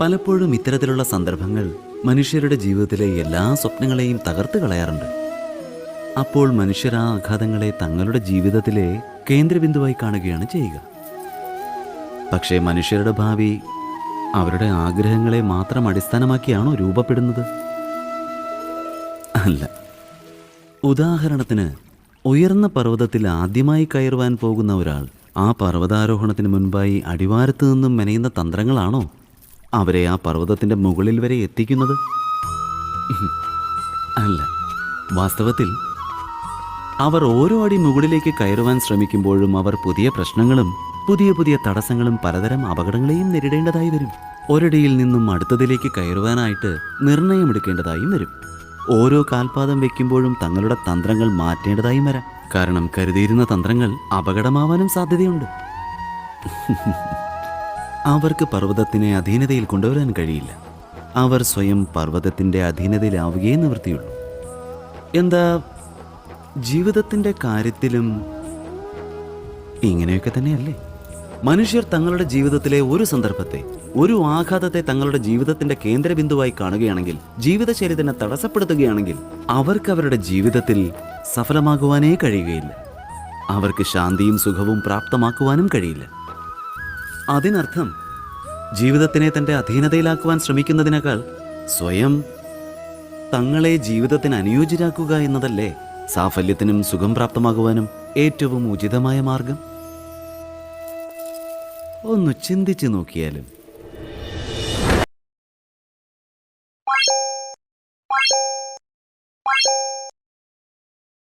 പലപ്പോഴും ഇത്തരത്തിലുള്ള സന്ദർഭങ്ങൾ മനുഷ്യരുടെ ജീവിതത്തിലെ എല്ലാ സ്വപ്നങ്ങളെയും തകർത്ത് കളയാറുണ്ട്. അപ്പോൾ മനുഷ്യർ ആ ആഘാതങ്ങളെ തങ്ങളുടെ ജീവിതത്തിലെ കേന്ദ്രബിന്ദുവായി കാണുകയാണ് ചെയ്യുക. പക്ഷേ മനുഷ്യരുടെ ഭാവി അവരുടെ ആഗ്രഹങ്ങളെ മാത്രം അടിസ്ഥാനമാക്കിയാണോ രൂപപ്പെടുന്നത്? അല്ല. ഉദാഹരണത്തിന് ഉയർന്ന പർവതത്തിൽ ആദ്യമായി കയറുവാൻ പോകുന്ന ഒരാൾ ആ പർവതാരോഹണത്തിന് മുൻപായി അടിവാരത്ത് നിന്നും മെനയുന്ന തന്ത്രങ്ങളാണോ അവരെ ആ പർവതത്തിന്റെ മുകളിൽ വരെ എത്തിക്കുന്നത്? അല്ല വാസ്തവത്തിൽ അവർ ഓരോ അടി മുകളിലേക്ക് കയറുവാൻ ശ്രമിക്കുമ്പോഴും അവർ പുതിയ പ്രശ്നങ്ങളും പുതിയ പുതിയ തടസ്സങ്ങളും പലതരം അപകടങ്ങളെയും നേരിടേണ്ടതായി വരും. ഒരടിയിൽ നിന്നും അടുത്തതിലേക്ക് കയറുവാനായിട്ട് നിർണയമെടുക്കേണ്ടതായും വരും. ഓരോ കാൽപാദം വെക്കുമ്പോഴും തങ്ങളുടെ തന്ത്രങ്ങൾ മാറ്റേണ്ടതായും വരാം. കാരണം കരുതിയിരുന്ന തന്ത്രങ്ങൾ അപകടമാവാനും സാധ്യതയുണ്ട്. അവർക്ക് പർവതത്തിനെ അധീനതയിൽ കൊണ്ടുവരാൻ കഴിയില്ല. അവർ സ്വയം പർവതത്തിന്റെ അധീനതയിലാവുകയേ നിവൃത്തിയുള്ളൂ. എന്താ ജീവിതത്തിന്റെ കാര്യത്തിലും ഇങ്ങനെയൊക്കെ തന്നെയല്ലേ? മനുഷ്യർ തങ്ങളുടെ ജീവിതത്തിലെ ഒരു സന്ദർഭത്തെ ഒരു ആഘാതത്തെ തങ്ങളുടെ ജീവിതത്തിന്റെ കേന്ദ്രബിന്ദുവായി കാണുകയാണെങ്കിൽ ജീവിതശൈലി തന്നെ തടസ്സപ്പെടുത്തുകയാണെങ്കിൽ അവർക്ക് അവരുടെ ജീവിതത്തിൽ സഫലമാകുവാനേ കഴിയുകയില്ല. അവർക്ക് ശാന്തിയും സുഖവും പ്രാപ്തമാക്കുവാനും കഴിയില്ല. അതിനർത്ഥം ജീവിതത്തിനെ തന്റെ അധീനതയിലാക്കുവാൻ ശ്രമിക്കുന്നതിനേക്കാൾ സ്വയം തങ്ങളെ ജീവിതത്തിന് അനുയോജ്യരാക്കുക എന്നതല്ലേ സാഫല്യത്തിനും സുഖം പ്രാപ്തമാകുവാനും ഏറ്റവും ഉചിതമായ മാർഗം? ഒന്ന് ചിന്തിച്ചു നോക്കിയാലും